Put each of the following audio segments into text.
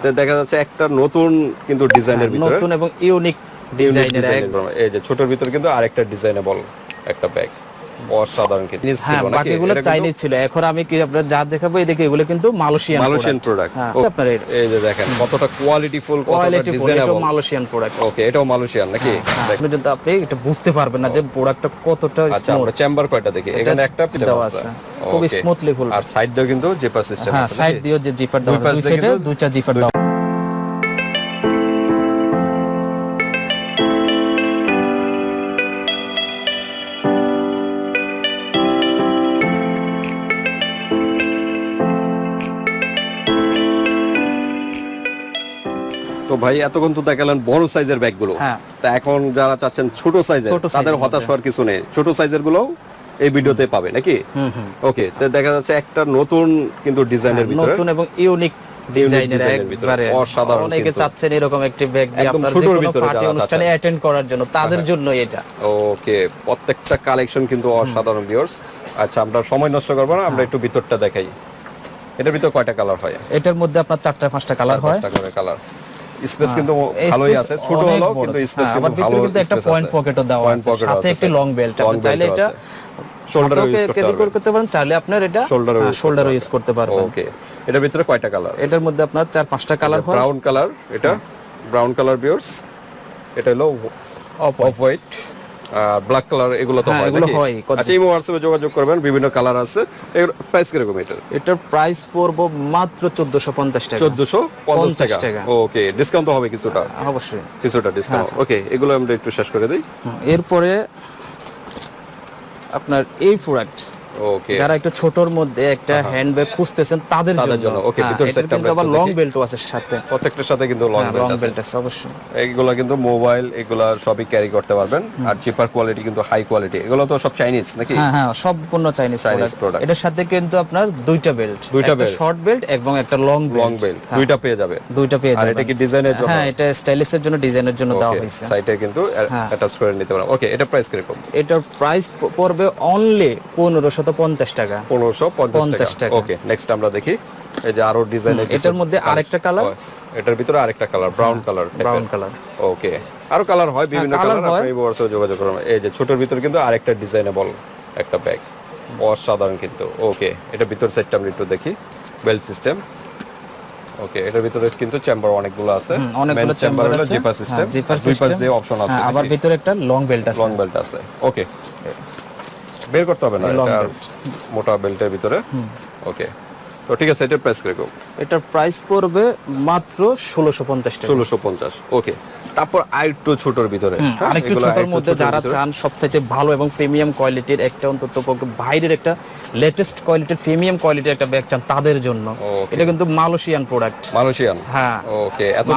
তো দেখা যাচ্ছে একটা নতুন কিন্তু ডিজাইনের ভিতরে। হ্যাঁ, নতুন এবং ইউনিক ডিজাইনের এই যে ছোটর ভিতরে কিন্তু আরেকটা ডিজাইনেবল একটা ব্যাগ অসাধারণ হ্যাঁ বাকিগুলো চাইনিজ ছিল। এখন আমি কি আপনার যা দেখাবো এই দেখে এগুলো কিন্তু মালয়েশিয়ান মালয়েশিয়ান প্রোডাক্ট হ্যাঁ আপনার এই যে দেখেন কতটা কোয়ালিটিফুল কোয়ালিটি এটা মালয়েশিয়ান প্রোডাক্ট ওকে এটাও মালয়েশিয়ান নাকি? আপনি যদি আপনি এটা বুঝতে পারবেন না যে প্রোডাক্টটা কতটা আচ্ছা আমরা চেম্বার কয়টা দেখি? এখানে একটা দেওয়া আছে। আছে খুব স্মুথলি খুলবে আর সাইড দিয়েও কিন্তু জেপার সিস্টেম হ্যাঁ সাইড দিয়েও যে জিপার দেওয়া আছে, দুই সাইডে দুইটা জিপার দেওয়া ভাই এতক্ষণ তো দেখালেন বড় সাইজের ব্যাগগুলো। হ্যাঁ। তা এখন যারা চাচ্ছেন ছোট সাইজের তাদের হতাশ হওয়ার কিছু নেই। ছোট সাইজেরগুলো এই ভিডিওতে পাবে নাকি? ওকে তো দেখা যাচ্ছে একটা নতুন কিন্তু ডিজাইনের ভিতরে। হ্যাঁ, নতুন এবং ইউনিক ডিজাইনের ডিজাইনের একবারে অসাধারণ অনেকে চাচ্ছেন এরকম একটি ব্যাগ দিয়ে একদম আপনার ছোটর ভিতরে পার্টি অনুষ্ঠানে অ্যাটেন্ড করার জন্য তাদের জন্য এটা। ওকে প্রত্যেকটা কালেকশন কিন্তু অসাধারণ ভিউয়ার্স আচ্ছা আমরা সময় নষ্ট করব না আমরা একটু ভিতরটা দেখাই। এটার ভিতর কয়টা কালার হয়? এটার মধ্যে আপনার চারটা পাঁচটা কালার হয়। কালার স্পেস হ্যাঁ, কিন্তু ভালোই আছে। ছোট হলো কিন্তু স্পেস হ্যাঁ, কিন্তু ভালো কিন্তু একটা পয়েন্ট পকেটও দেওয়া আছে। সাথে একটি লং বেল্ট আপনি চাইলে এটা আছে। ইউজ করতে পারবেন। করতে পারেন চাইলে আপনার এটা শোল্ডারও ইউজ করতে পারবেন। ওকে এটার ভিতরে কয়টা কালার এটার মধ্যে আপনার চার পাঁচটা কালার হয়। ব্রাউন কালার এটা ব্রাউন কালার ভিউয়ার্স এটা হলো off off white black colour এগুলো তো হ্যাঁ, হয় এগুলো হয়। আচ্ছা ইমো হোয়াটসঅ্যাপে যোগাযোগ করবেন বিভিন্ন কালার আছে। এর প্রাইস কীরকম এটা এটার প্রাইস পড়ব মাত্র চোদ্দশো পঞ্চাশ টাকা। চোদ্দশো পঞ্চাশ টাকা? টাকা। ওকে ডিসকাউন্ট তো হবে কিছুটা। অবশ্যই। কিছুটা ডিসকাউন্ট ওকে এগুলো আমরা একটু শেষ করে দিই। এরপরে আপনার এই প্রোডাক্ট ওকে যারা একটু ছোটর মধ্যে একটা হ্যান্ডব্যাগ খুঁজতেছেন তাদের জন্য। হ্যাঁ, ভিতর এটার side টা কিন্তু আবার লং বেল্টও আছে সাথে। প্রত্যেকটার সাথে কিন্তু লং বেল্ট আছে। বেল্ট আছে অবশ্যই। এগুলো কিন্তু মোবাইল এগুলা সবই ক্যারি করতে পারবেন। আর চিপার কোয়ালিটি কিন্তু হাই কোয়ালিটি এগুলো তো সব চাইনিজ নাকি? হ্যাঁ হ্যাঁ সম্পূর্ণ চাইনিজ প্রোডাক্ট এটার সাথে কিন্তু আপনার দুইটা বেল্ট দুইটা belt। শর্ট বেল্ট এবং একটা লং লং বেল্ট বেল্ট দুইটা পেয়ে যাবে। দুইটা পেয়ে আর যাবেন। এটা কি ডিজাইনের জন্য? হ্যাঁ এটা স্টাইলিশের জন্য ডিজাইনের জন্য দেওয়া হয়েছে। সাইটে কিন্তু হ্যাঁ। অ্যাটাচ করে নিতে পারবেন। ওকে এটা প্রাইস কীরকম? এটার প্রাইস পড়বে অনলি পনেরোশত পঞ্চাশ টাকা। পনেরোশো পঞ্চাশ টাকা। ওকে নেক্সট আমরা দেখি। এই যে আরও ডিজাইনের এটার মধ্যে আরেকটা কালার এটার ভিতরে আরেকটা colour brown colour brown colour okay আরও কালার হয় বিভিন্ন কালার আপনি এই বর্ষে যোগাযোগ করুন। এই যে ছোটর ভিতরে কিন্তু আরেকটা ডিজাইনেবল একটা ব্যাগ অসাধারণ কিন্তু। ওকে এটা ভিতর সাইডটা আমরা একটু দেখি। বেল সিস্টেম ওকে এটার ভিতরে কিন্তু চেম্বার অনেকগুলো আছে। অনেকগুলো চেম্বার আছে। জিপার সিস্টেম হ্যাঁ, জিপার সিস্টেম দিয়ে অপশন আছে আবার ভিতরে একটা লং বেল্ট আছে। লং বেল্ট আছে। ওকে বের করতে হবে না মোটা বেল্টের ভিতরে? ওকে তো ঠিক আছে এটার প্রাইস কীরকম? এটার প্রাইস পড়বে মাত্র ষোলোশো পঞ্চাশ টাকা। ষোলোশো পঞ্চাশ ওকে তারপর আর একটু ছোটর ভিতরে হ্যাঁ, আরেকটু ছোটর মধ্যে যারা চান সবচাইতে ভালো এবং প্রিমিয়াম কোয়ালিটির একটা অন্তত বাইরের একটা লেটেস্ট কোয়ালিটির প্রিমিয়াম কোয়ালিটির একটা ব্যাগ চান তাদের জন্য। এটা কিন্তু মালয়েশিয়ান প্রোডাক্ট মালয়েশিয়ান হ্যাঁ। ওকে এত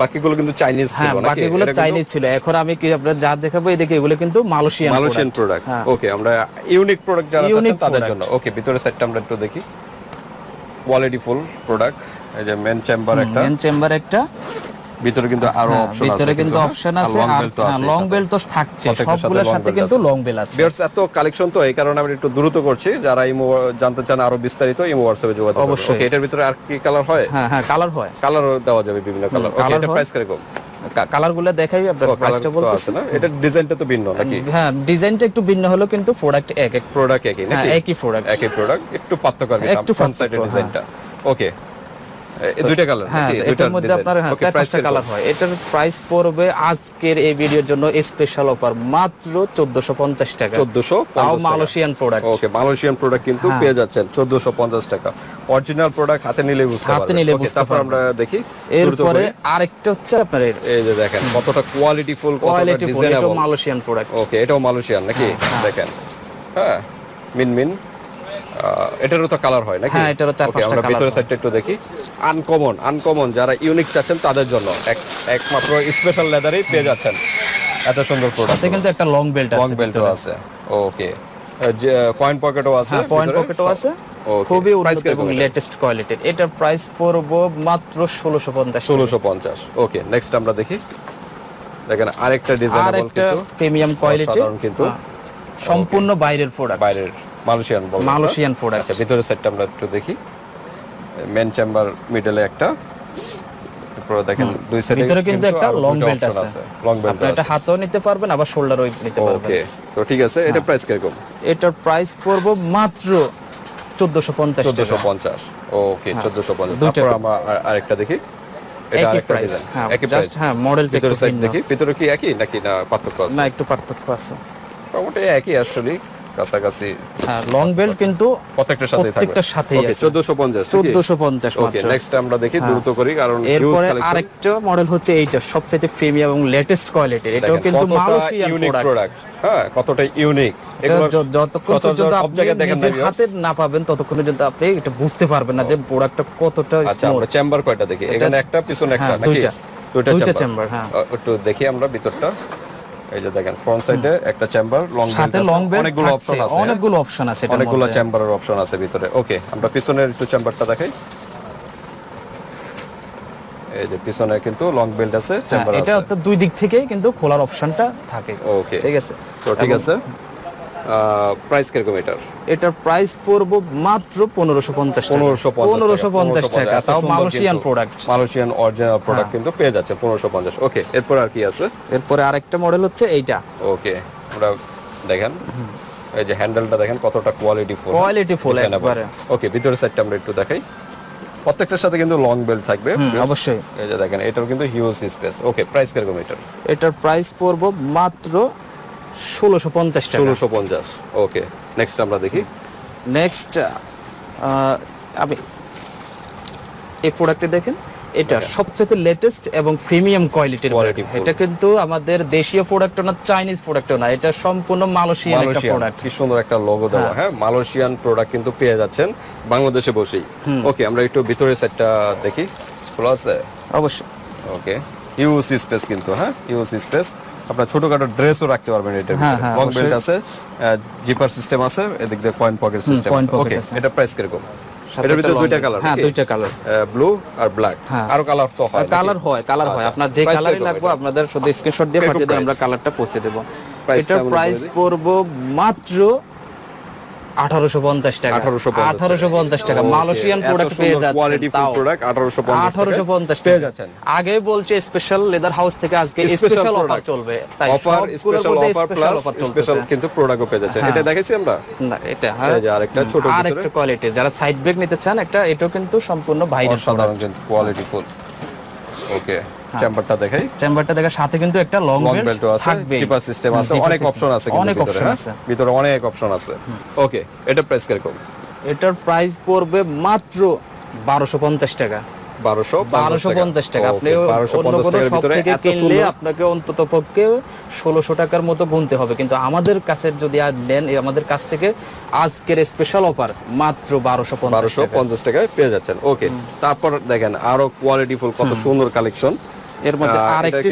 বাকিগুলো কিন্তু চাইনিজ হ্যাঁ ছিল নাকি? বাকিগুলো চাইনিজ ছিল। এখন আমি কি আপনার যা দেখাবো এই দেখে এগুলো কিন্তু মালয়েশিয়ান মালয়েশিয়ান প্রোডাক্ট হ্যাঁ। ওকে আমরা ইউনিক প্রোডাক্ট যারা চাচ্ছেন তাদের জন্য। ওকে ভিতরের সাইডটা আমরা একটু দেখি। কোয়ালিটি ফুল প্রোডাক্ট এই যে মেন চেম্বার একটা। মেন চেম্বার একটা। ভিতরে কিন্তু আরও হ্যাঁ, অপশন আছে ভিতরে কিন্তু অপশন আছে আর লং বেল তো থাকছে সবগুলোর সাথে কিন্তু লং বেল আছে। বিয়ার্স এত কালেকশন তো এই কারণে আমি একটু দ্রুত করছি যারা ইমো জানতে চান আরও বিস্তারিত ইমো হোয়াটসঅ্যাপে যোগাযোগ করুন। ওকে এটার ভিতরে আর কি কালার হয়? হ্যাঁ হ্যাঁ কালার হয়। কালার দেওয়া যাবে বিভিন্ন কালার ওকে এটা প্রাইস কীরকম? কালারগুলো দেখাই আপনার প্রাইসটা তো বলতেছি। না? এটা ডিজাইনটা তো ভিন্ন নাকি? হ্যাঁ ডিজাইনটা একটু ভিন্ন হলো কিন্তু প্রোডাক্ট এক এক। প্রোডাক্ট একই হ্যাঁ নাকি? একই প্রোডাক্ট একই প্রোডাক্ট একটু পার্থক্য আর কি সাইডের ডিজাইনটা। ওকে এই দুইটা কালার হ্যাঁ এটার মধ্যে আপনার হ্যাঁ, চার পাঁচটা কালার হয়। এটার প্রাইস পড়বে আজকের এই ভিডিওর জন্য স্পেশাল অফার মাত্র চোদ্দশো পঞ্চাশ টাকা। 1450 তাও। Malaysian product okay Malaysian product কিন্তু হ্যাঁ। পেয়ে যাচ্ছেন 1450 টাকা। অরিজিনাল প্রোডাক্ট হাতে নিলে বুঝতে হাতে নিলে বুঝতে তারপর। আমরা দেখি। এরপরে আরেকটা হচ্ছে আপনার এই যে দেখেন কতটা কোয়ালিটি ফুল কতটা ডিজাইনেবল মালয়েশিয়ান প্রোডাক্ট ওকে এটাও মালয়েশিয়ান নাকি? দেখেন। হ্যাঁ মিন মিন এটারও তো কালার হয় নাকি? হ্যাঁ, এটারও চার পাঁচটা ভিতরের হয়। সাইডটা একটু দেখি। আনকমন আনকমন যারা ইউনিক চাচ্ছেন তাদের জন্য। এক একমাত্র স্পেশাল লেদারই পেয়ে যাচ্ছেন। এত সুন্দর প্রোডাক্ট কিন্তু একটা লং বেল্ট আছে লং বেল্টও আছে। ওকে কয়েন পকেটও আছে হ্যাঁ পয়েন্ট পকেটও আছে। খুবই উন্নত এবং লেটেস্ট কোয়ালিটির এটার প্রাইস পড়ব মাত্র ষোলোশো পঞ্চাশ ষোলোশো পঞ্চাশ। ওকে নেক্সট আমরা দেখি। দেখেন আরেকটা ডিজাইন আর একটা প্রিমিয়াম কোয়ালিটি কিন্তু। সম্পূর্ণ বাইরের প্রোডাক্ট বাইরের। মালয়েশিয়ান মালয়েশিয়ান প্রোডাক্ট আচ্ছা ভিতরের সেটটা আমরা একটু দেখি। মেন চেম্বার মিডলে একটা। তারপরে দেখেন দুই সাইডে ভিতরে কিন্তু একটা লং বেল্ট আছে। লং বেল্ট আপনি এটা হাতেও নিতে পারবেন আবার শোল্ডারও নিতে পারবেন। ওকে তো ঠিক আছে এটা প্রাইস কীরকম? এটার প্রাইস পড়ব মাত্র চোদ্দশো পঞ্চাশ চোদ্দশো টাকা পঞ্চাশ ওকে চোদ্দশো পঞ্চাশ। দুইটা তারপর আমরা আরেকটা দেখি। এটা একই আরেকটা প্রাইস ডিজাইন হ্যাঁ একই প্রাইস হ্যাঁ মডেলটা ভিতরে সাইড দেখি। ভিতরে কি একই নাকি না পার্থক্য আছে? না একটু পার্থক্য আছে। মোটামুটি একই আসলে কাছাকাছি। হ্যাঁ লং বেল্ট কিন্তু প্রত্যেকটার থাকবে। প্রত্যেকটার সাথেই আছে। 1450 চোদ্দশো পঞ্চাশ ওকে নেক্সট আমরা দেখি দ্রুত করি কারণ এরপরে আরেকটা মডেল হচ্ছে এইটা সবচেয়ে প্রিমিয়াম এবং লেটেস্ট কোয়ালিটির এটাও কিন্তু মালয়েশিয়ান প্রোডাক্ট হ্যাঁ কতটা ইউনিক এগুলো যতক্ষণ পর্যন্ত আপনি না নিজের হাতে না পাবেন ততক্ষণ পর্যন্ত আপনি এটা বুঝতে পারবেন না যে প্রোডাক্টটা কতটা আচ্ছা স্মুথ চেম্বার কয়টা দেখি? এখানে একটা পিছনে একটা হ্যাঁ, নাকি? দুইটা। চেম্বার চেম্বার হ্যাঁ। একটু দেখি আমরা ভিতরটা। এই যে দেখেন ফ্রন্ট সাইডে একটা চেম্বার লং সাথে লং বেল্ট অনেকগুলো অপশন আছে। হ্যাঁ? অনেকগুলো অপশন আছে অনেকগুলো চেম্বারের অপশন আছে ভিতরে। ওকে আমরা পিছনের একটু চেম্বারটা দেখাই। এই যে পিছনে কিন্তু লং বেল্ট আছে হ্যাঁ, চেম্বার এটা আছে। এটা দুই দিক থেকেই কিন্তু খোলার অপশনটা থাকে। ওকে ঠিক আছে? তো ঠিক আছে। প্রাইস কীরকম এটার এটার প্রাইস পড়ব মাত্র পনেরোশো পঞ্চাশ পনেরোশো পনেরোশো পঞ্চাশ টাকা তাও Malaysian product Malaysian original product কিন্তু পেয়ে যাচ্ছে পনেরোশো পঞ্চাশ। ওকে এরপর আর কি আছে? এরপরে আরেকটা মডেল হচ্ছে এইটা। ওকে আমরা দেখেন। এই যে হ্যান্ডেলটা দেখেন কতটা কোয়ালিটি ফুল কোয়ালিটি ফুল একবারে। ওকে ভিতরের সাইডটা আমরা একটু দেখাই। প্রত্যেকটার সাথে কিন্তু লং বেল্ট থাকবে। অবশ্যই। এই যে দেখেন এটার কিন্তু হিউজ স্পেস ওকে প্রাইস কীরকম এটার এটার প্রাইস পড়ব মাত্র ষোলোশো পঞ্চাশ ষোলোশো পঞ্চাশ ওকে নেক্সট আমরা দেখি। নেক্সট আমি এই প্রোডাক্টে দেখেন। এটা সবচেয়ে লেটেস্ট এবং প্রিমিয়াম কোয়ালিটির full। এটা কিন্তু আমাদের দেশীয় প্রোডাক্ট না চাইনিজ প্রোডাক্ট না। এটা সম্পূর্ণ মালয়েশিয়ান একটা প্রোডাক্ট কি সুন্দর একটা লোগো দেওয়া। হ্যাঁ। মালয়েশিয়ান প্রোডাক্ট কিন্তু পেয়ে যাচ্ছেন বাংলাদেশে বসেই। ওকে আমরা একটু ভিতরের সাইডটা দেখি। খোলা আছে অবশ্যই ওকে ইউজ স্পেস কিন্তু হ্যাঁ? ইউজ স্পেস আপনার ছোটখাটো ড্রেসও রাখতে পারবেন এটা হ্যাঁ, হ্যাঁ, লং বেল্ট আছে জিপার সিস্টেম আছে এদিক দিয়ে কয়েন পকেট সিস্টেম আছে। ওকে এটা প্রাইস কীরকম? এটার ভিতরে দুইটা কালার হ্যাঁ দুইটা কালার ব্লু আর ব্ল্যাক হ্যাঁ। আরও কালার তো হয় কালার হয় কালার হয় আচ্ছা। আপনার যে Price কালারই লাগবে আপনাদের শুধু স্ক্রিনশট দিয়ে পাঠিয়ে দিন আমরা? কালারটা পৌঁছে দেবো। এটার প্রাইস? পড়ব মাত্র আঠারোশো পঞ্চাশ টাকা। 1850 আঠারোশো পঞ্চাশ টাকা। মালয়েশিয়ান প্রোডাক্ট পেয়ে সুন্দর quality যাচ্ছে full product 1850 আঠারোশো পঞ্চাশ পেয়ে যাচ্ছেন। আগে বলছে স্পেশাল লেদার হাউস থেকে আজকে স্পেশাল অফার চলবে। তাই offer special offer plus special কিন্তু প্রোডাক্টও পেয়ে যাচ্ছেন হ্যাঁ। এটা দেখেছি আমরা? না এটা হ্যাঁ। আরেকটা ছোট আর কোয়ালিটি যারা সাইড ব্রেক নিতে চান একটা এটাও কিন্তু সম্পূর্ণ বাইরের অসাধারণ কিন্তু কোয়ালিটি ফুল ওকে চেম্বারটা দেখাই। চেম্বারটা দেখার সাথে কিন্তু একটা লং লং বেল্ট আছে চিপার সিস্টেম আছে অনেক অপশন আছে অনেক অপশন হ্যাঁ? আছে। ভিতরে অনেক অপশন আছে। ওকে এটা প্রাইস কীরকম? এটার প্রাইস পড়বে মাত্র বারোশো পঞ্চাশ টাকা। বারোশো বারোশো পঞ্চাশ টাকা। আপনি অন্য কোনো শপ থেকে কিনলে আপনাকে অন্তত পক্ষে ষোলোশো টাকার মতো গুনতে হবে। কিন্তু আমাদের কাছে যদি আর নেন আমাদের কাছ থেকে আজকের স্পেশাল অফার মাত্র বারোশো বারোশো পঞ্চাশ টাকায় পেয়ে যাচ্ছেন। ওকে তারপর দেখেন আরও কোয়ালিটি ফুল কত সুন্দর কালেকশন এর মধ্যে আরেকটি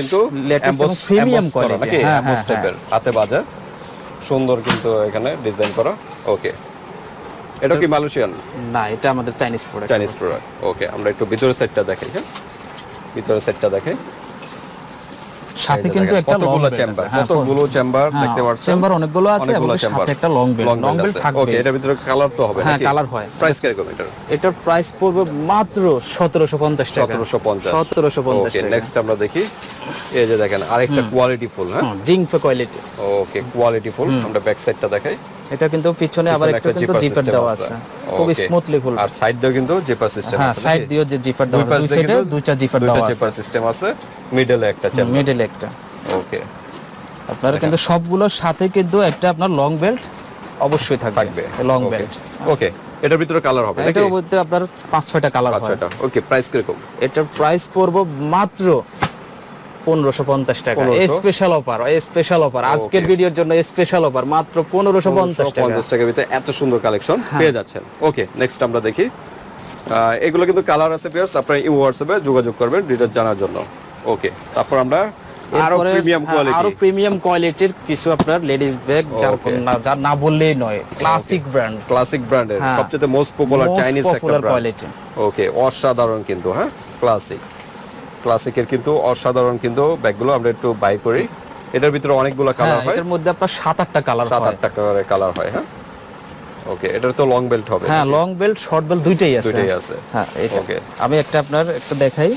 লেটেস্ট এবং প্রিমিয়াম কোয়ালিটি হ্যাঁ হ্যাঁ, হ্যাঁ। হাতে বাজা। সুন্দর কিন্তু এখানে ডিজাইন করা। ওকে এটা কি মালয়েশিয়ান না এটা আমাদের Chinese product Chinese product okay আমরা একটু ভিতরের সাইডটা দেখাই হ্যাঁ? ভিতরের সাইডটা দেখাই। সাথে কিন্তু একটা কতগুলো চেম্বার কতগুলো চেম্বার দেখতে পাচ্ছেন? চেম্বার অনেকগুলো আছে এবং সাথে একটা লং Long লং আছে। থাকবে। ওকে এটার ভিতরে কালার তো হবে হ্যাঁ, কালার হয়। প্রাইস কীরকম এটার? এটার প্রাইস পড়বে মাত্র সতেরোশো পঞ্চাশ টাকা। সতেরোশো পঞ্চাশ। সতেরোশো পঞ্চাশ ওকে নেক্সট আমরা দেখি। এই যে দেখেন আরেকটা কোয়ালিটি ফুল হ্যাঁ? Zinc quality okay quality full আমরা ব্যাক সাইডটা দেখাই। এটা কিন্তু পিছনে আবার একটু কিন্তু জিপার দেওয়া আছে। খুব স্মুথলি খুলবে আর সাইড দিয়েও কিন্তু জিপার সিস্টেম আছে। হ্যাঁ সাইড দিয়েও যে জিপার দেওয়া আছে দুই সাইডে দুইটা জিপার দেওয়া আছে। জিপার সিস্টেম আছে। মিডলে একটা চেম্বার মিডল একটা। ওকে। আপনারা কিন্তু সবগুলোর সাথে কিন্তু একটা আপনার লং বেল্ট অবশ্যই থাকবে। Long belt okay. এটার ভিতরে কালার হবে এটার মধ্যে আপনার পাঁচ ছয়টা কালার আচ্ছা হয়। ওকে প্রাইস কীরকম? এটার প্রাইস পড়ব মাত্র পনেরোশো পঞ্চাশ টাকা। স্পেশাল অফার স্পেশাল অফার আজকের ভিডিওর জন্য স্পেশাল অফার মাত্র পনেরোশো পঞ্চাশ টাকা। পঞ্চাশ টাকার ভিতরে এত সুন্দর কালেকশন হ্যাঁ। পেয়ে যাচ্ছেন। ওকে নেক্সট আমরা দেখি। এগুলো কিন্তু কালার আছে পিয়ার্স আপনারা হোয়াটসঅ্যাপে যোগাযোগ করবেন ডিটেলস জানার জন্য। ওকে তারপর আমরা আরও প্রিমিয়াম হ্যাঁ, আরও কোয়ালিটি প্রিমিয়াম কোয়ালিটির কিছু আপনার লেডিস ব্যাগ যার না- যার না বললেই নয় ক্লাসিক ব্র্যান্ড ক্লাসিক ব্র্যান্ডের। সবচেয়ে মোস্ট পপুলার চাইনিজ একটা ব্র্যান্ড ওকে অসাধারণ কিন্তু হ্যাঁ ক্লাসিক ক্লাসিকের কিন্তু অসাধারণ কিন্তু ব্যাগগুলো আমরা একটু বাই করি। এটার ভিতরে অনেকগুলো হ্যাঁ কালার হয়। এটার মধ্যে আপনার সাত আটটা কালার সাত আটটা কালারের কালার হয় হ্যাঁ? ওকে এটার তো লং বেল্ট হবে। হ্যাঁ লং বেল্ট শর্ট বেল্ট দুইটাই আছে। দুইটাই আছে। হ্যাঁ ওকে আমি একটা আপনার একটা দেখাই।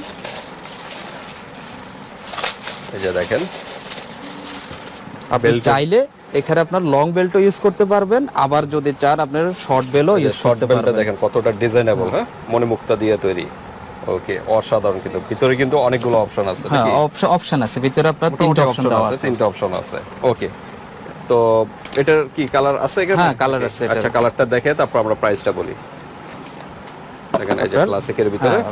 এই যে দেখেন। আপনি চাইলে এখানে আপনার লং বেল্টও ইউজ করতে পারবেন আবার যদি চান আপনার শর্ট বেলও ইউজ শর্ট করতে পারবেন। দেখেন কতটা ডিজাইনেবল হ্যাঁ? মনে মুক্তা দিয়ে তৈরি। ওকে অসাধারণ কিন্তু। ভিতরে কিন্তু অনেকগুলো অপশন আছে হ্যাঁ অপশন আছে। ভিতরে আপনার তিনটা অপশন আছে তিনটা অপশন আছে। ওকে তো এটার কি কালার আছে এখানে? হ্যাঁ, colour আছে। আচ্ছা কালারটা দেখে তারপর আমরা প্রাইসটা বলি। দেখেন এই যে ক্লাসিকের ভিতরে। হ্যাঁ,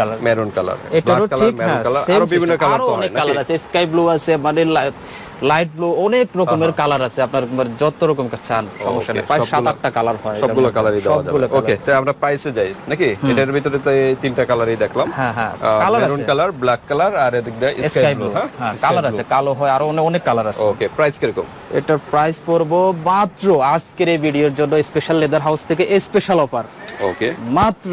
কালার মেরুন কালার এটারও ঠিক মেরুন হ্যাঁ কালার আরও বিভিন্ন কালার তো অনেক কালার আছে স্কাই ব্লু আছে মানে লাইট ব্লু অনেক রকমের কালার আছে। আপনার মানে যত রকম চান সমস্যা নেই। প্রায় সাত আটটা কালার হয় সবগুলো। কালারই দেওয়া যাবে। ওকে আমরা প্রাইসে যাই। নাকি? এটার ভিতরে তো এই তিনটা কালারই দেখলাম। হ্যাঁ হ্যাঁ। কালার আছে। কালার ব্ল্যাক কালার আর স্কাই ব্লু হ্যাঁ? হ্যাঁ কালার আছে কালো হয় আরও অনেক অনেক কালার আছে। ওকে প্রাইস কীরকম? এটার প্রাইস পড়ব মাত্র আজকের এই ভিডিওর জন্য স্পেশাল লেদার হাউস থেকে স্পেশাল অফার ওকে মাত্র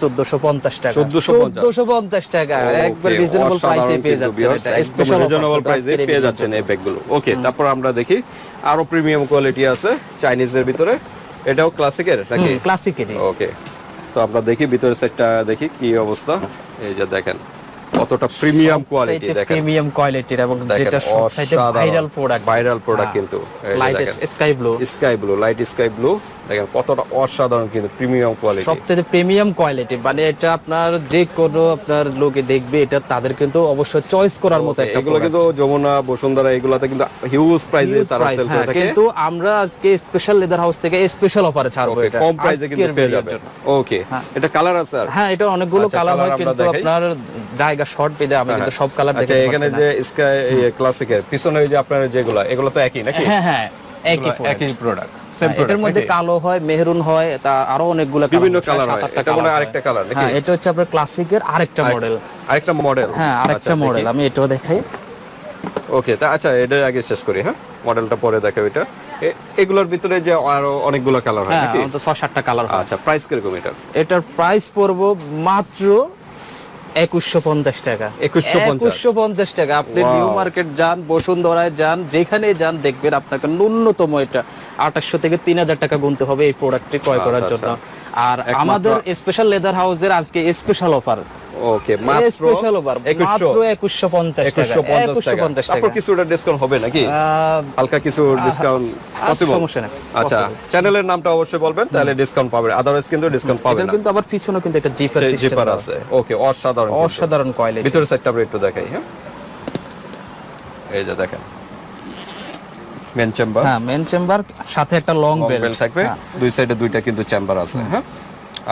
চোদ্দশো পঞ্চাশ টাকা। 1450 টাকা। একবার রিজনেবল প্রাইসে পেয়ে যাচ্ছেন এটা। স্পেশাল reasonable price পেয়ে যাচ্ছেন এই ব্যাগগুলো। ওকে তারপর আমরা দেখি আরও প্রিমিয়াম কোয়ালিটি আছে চাইনিজের ভিতরে। এটাও ক্লাসিকের নাকি? ক্লাসিকেরই ওকে তো আমরা দেখি ভিতরের সেটটা দেখি কি অবস্থা। এই যে দেখেন কতটা প্রিমিয়াম কোয়ালিটি দেখেন। প্রিমিয়াম কোয়ালিটির এবং যেটা সবচাইতে ভাইরাল প্রোডাক্ট ভাইরাল প্রোডাক্ট কিন্তু। Light sky blue sky blue light sky blue দেখেন কতটা অসাধারণ কিন্তু প্রিমিয়াম কোয়ালিটি সবচেয়ে প্রিমিয়াম কোয়ালিটি মানে এটা আপনার যে কোনো আপনার লোকে দেখবে এটা তাদের কিন্তু অবশ্যই চয়েস করার মতো একটা এগুলো কিন্তু যমুনা বসুন্ধরা এগুলাতে কিন্তু হিউজ প্রাইসে তারা সেল করে হ্যাঁ, থাকে। কিন্তু আমরা আজকে স্পেশাল লেদার হাউস থেকে স্পেশাল অফারে ছাড়বো এটা কম প্রাইসে কিন্তু পেয়ে video র যাবে। জন্য। ওকে এটা কালার আছে আর? হ্যাঁ এটা অনেকগুলো আচ্ছা, কালার হয় কিন্তু আপনার জায়গা শর্ট পেয়ে আমি কিন্তু সব কালার আচ্ছা দেখে এখানে যে স্কাই ক্লাসিকের পিছনে ওই যে আপনার যেগুলো এগুলো তো একই নাকি? হ্যাঁ হ্যাঁ একই একই প্রোডাক্ট হ্যাঁ, এটার মধ্যে কালো হয় মেহরুন হয় তা আরও অনেকগুলো বিভিন্ন কালার হয়। এটা মনে আরেকটা কালার হ্যাঁ এটা হচ্ছে আপনার ক্লাসিকের আরেকটা মডেল আরেকটা মডেল হ্যাঁ আরেকটা মডেল আমি এটাও দেখাই। ওকে তা আচ্ছা এটা আগে শেষ করি হ্যাঁ? মডেলটা পরে দেখাও এটা। এগুলোর ভিতরে যে আরও অনেকগুলো কালার হয় হ্যাঁ নাকি? অন্তত ছয় সাতটা কালার হয়। আচ্ছা প্রাইস কীরকম এটা এটার প্রাইস পড়ব মাত্র একুশশো পঞ্চাশ টাকা। 2150 একুশশো পঞ্চাশ টাকা। আপনি নিউ মার্কেট যান বসুন্ধরায় যান যেখানে যান দেখবেন আপনাকে ন্যূনতম এটা আঠাশশো থেকে তিন হাজার টাকা গুনতে হবে এই প্রোডাক্টটি ক্রয় করার আচ্ছা, জন্য। আর আমাদের স্পেশাল লেদার হাউসের আজকে স্পেশাল অফার ওকে মাত্র স্পেশাল অফার মাত্র একুশশো। পঞ্চাশ টাকা। 2150 টাকা। কিছুটা ডিসকাউন্ট হবে নাকি? হালকা কিছু ডিসকাউন্ট আচ্ছা, পসিবল সমস্যা আচ্ছা চ্যানেলের নামটা অবশ্যই বলবেন তাহলে ডিসকাউন্ট পাবেন আদারওয়াইজ কিন্তু ডিসকাউন্ট পাবেন না। কিন্তু আবার পিছনে কিন্তু একটা জিপার সিস্টেম জিপার আছে। ওকে অসাধারণ অসাধারণ কোয়ালিটি ভিতরের সাইডটা আমরা একটু দেখাই হ্যাঁ? এই যে দেখেন। মেন চেম্বার হ্যাঁ মেন চেম্বার সাথে একটা লং বেল বেল থাকবে। দুই সাইডে দুইটা কিন্তু চেম্বার আছে হ্যাঁ?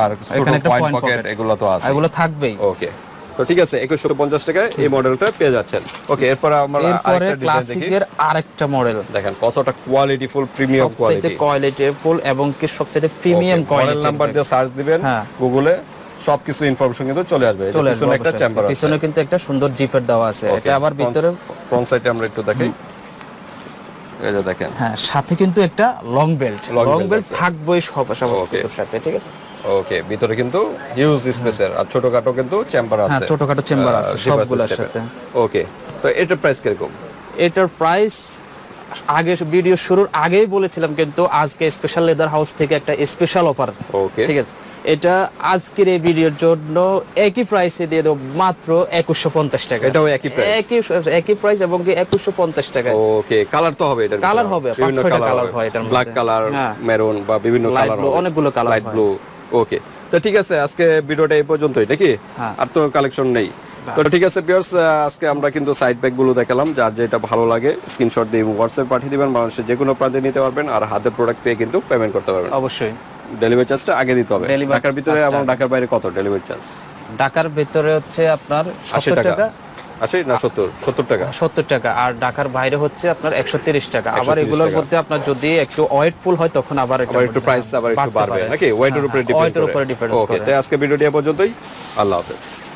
আর এখানে একটা পয়েন্ট পকেট এগুলো তো আছে। এগুলো থাকবেই। ওকে তো ঠিক আছে একুশশো পঞ্চাশ টাকায় এই মডেলটা পেয়ে যাচ্ছেন। ওকে এরপর আমরা আরেকটা ডিজাইন দেখি। ক্লাসিকের আরেকটা মডেল দেখেন কতটা কোয়ালিটি ফুল প্রিমিয়াম সবচেয়ে কোয়ালিটি কোয়ালিটি ফুল এবং কি সবচেয়ে প্রিমিয়াম মডেল নাম্বার দিয়ে সার্চ দিবেন হ্যাঁ। গুগলে সবকিছু ইনফরমেশন কিন্তু চলে আসবে। পিছনে একটা চেম্বার আছে। পিছনে কিন্তু একটা সুন্দর জিপার দেওয়া আছে। এটা আবার ভিতরে ফ্রন্ট সাইডে আমরা একটু দেখাই দেখেন। হ্যাঁ সাথে কিন্তু একটা লং বেল্ট লং বেল্ট। থাকবেই সব সব. কিছুর সাথে ঠিক আছে? ওকে ভিতরে কিন্তু হিউজ স্পেসের আর ছোটখাটো কিন্তু চেম্বার হ্যাঁ ছোটখাটো চেম্বার আছে সবগুলোর সাথে ওকে তো এটার প্রাইস কীরকম? এটার প্রাইস আগে ভিডিও শুরুর আগেই বলেছিলাম কিন্তু আজকে স্পেশাল লেদার হাউস থেকে একটা স্পেশাল অফার ওকে ঠিক আছে? এটা আজকের এই ভিডিওর জন্য একই প্রাইসে দিয়ে দেবো মাত্র একুশশো পঞ্চাশ টাকা। এটাও একই price? একই একই প্রাইস এবং একুশশো পঞ্চাশ টাকা। ওকে কালার তো হবে এটার Colour হবে, বিভিন্ন কালার হয় এটার ব্ল্যাক কালার হ্যাঁ। মেরুন বা বিভিন্ন কালার অনেকগুলো লাইট ব্লু ওকে তো ঠিক আছে আজকে ভিডিওটা এই পর্যন্তই নাকি? হ্যাঁ। আর তো কালেকশন নেই। তো ঠিক আছে পিয়ার্স আজকে আমরা কিন্তু সাইড ব্যাগগুলো দেখালাম যার যেটা ভালো লাগে স্ক্রিনশট দিয়ে হোয়াটসঅ্যাপ পাঠিয়ে দিবেন মানুষের যে কোনো প্রান্তে নিতে পারবেন আর হাতে প্রোডাক্ট পেয়ে কিন্তু পেমেন্ট করতে পারবেন। অবশ্যই। ডেলিভারি চার্জটা আগে দিতে হবে। ঢাকার ভিতরে এবং ঢাকার বাইরে কত ডেলিভারি চার্জ ঢাকার ভিতরে হচ্ছে আপনার আশি সত্তর টাকা। টাকা আশি না সত্তর? সত্তর টাকা। সত্তর টাকা। আর ঢাকার বাইরে হচ্ছে আপনার একশো তিরিশ টাকা। আবার এগুলোর মধ্যে আপনার যদি একটু ওয়েটফুল হয় তখন আবার একটু প্রাইস আবার একটু বাড়বে। নাকি? ওয়েটের হ্যাঁ, উপরে হ্যাঁ, ডিপেন্ড weight এর উপরে depend ওকে। আজকে ভিডিওটি পর্যন্তই। আল্লাহ হাফেজ।